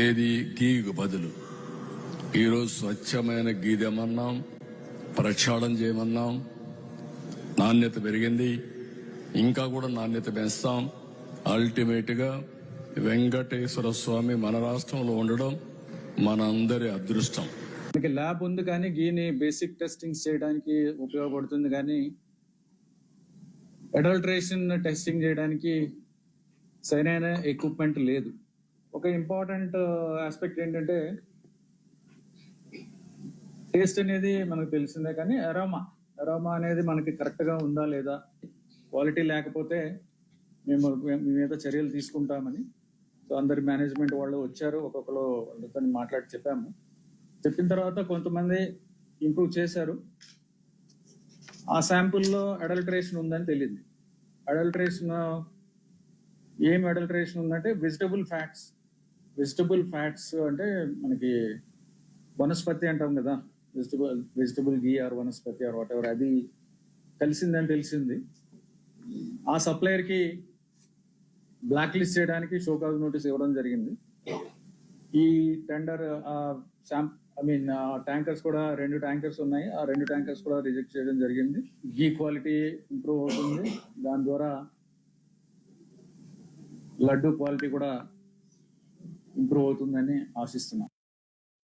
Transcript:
ఏది? గీకు బదులు. ఈరోజు స్వచ్ఛమైన గీదేమన్నాం తెమ్మన్నాం ప్రక్షాళన చేయమన్నాం. నాణ్యత పెరిగింది. ఇంకా కూడా నాణ్యత పెంచుతాం. అల్టిమేట్గా వెంకటేశ్వర స్వామి మన రాష్ట్రంలో ఉండడం మనందరి అదృష్టం. మనకి ల్యాబ్ ఉంది కానీ గీని బేసిక్ టెస్టింగ్ చేయడానికి ఉపయోగపడుతుంది కానీ అడల్ట్రేషన్ టెస్టింగ్ చేయడానికి సరైన ఎక్విప్మెంట్ లేదు. ఒక ఇంపార్టెంట్ ఆస్పెక్ట్ uh, ఏంటంటే టేస్ట్ అనేది మనకు తెలిసిందే కానీ అరోమా అరోమా అనేది మనకి కరెక్ట్గా ఉందా లేదా? క్వాలిటీ లేకపోతే మేము మీ మీద చర్యలు తీసుకుంటామని. సో అందరి మేనేజ్మెంట్ వాళ్ళు వచ్చారు ఒక్కొక్కరు వాళ్ళతో మాట్లాడి చెప్పాము. చెప్పిన తర్వాత కొంతమంది ఇంప్రూవ్ చేశారు. ఆ శాంపుల్లో అడల్టరేషన్ ఉందని తెలియదు. అడల్టరేషన్ ఏం అడల్టరేషన్ ఉందంటే వెజిటబుల్ ఫ్యాట్స్ వెజిటబుల్ ఫ్యాట్స్ అంటే మనకి వనస్పతి అంటాం కదా. Vegetable vegetable ghee or vanaspati or whatever అది కలిసిందని తెలిసింది. ఆ సప్లయర్కి బ్లాక్ లిస్ట్ చేయడానికి షోకాజ్ నోటీస్ ఇవ్వడం జరిగింది. ఈ టెండర్ ఐ మీన్ ట్యాంకర్స్ కూడా రెండు ట్యాంకర్స్ ఉన్నాయి. ఆ రెండు ట్యాంకర్స్ కూడా రిజెక్ట్ చేయడం జరిగింది. గీ క్వాలిటీ ఇంప్రూవ్ అవుతుంది. దాని ద్వారా లడ్డు క్వాలిటీ కూడా ఇంప్రూవ్ అవుతుందని ఆశిస్తున్నాం.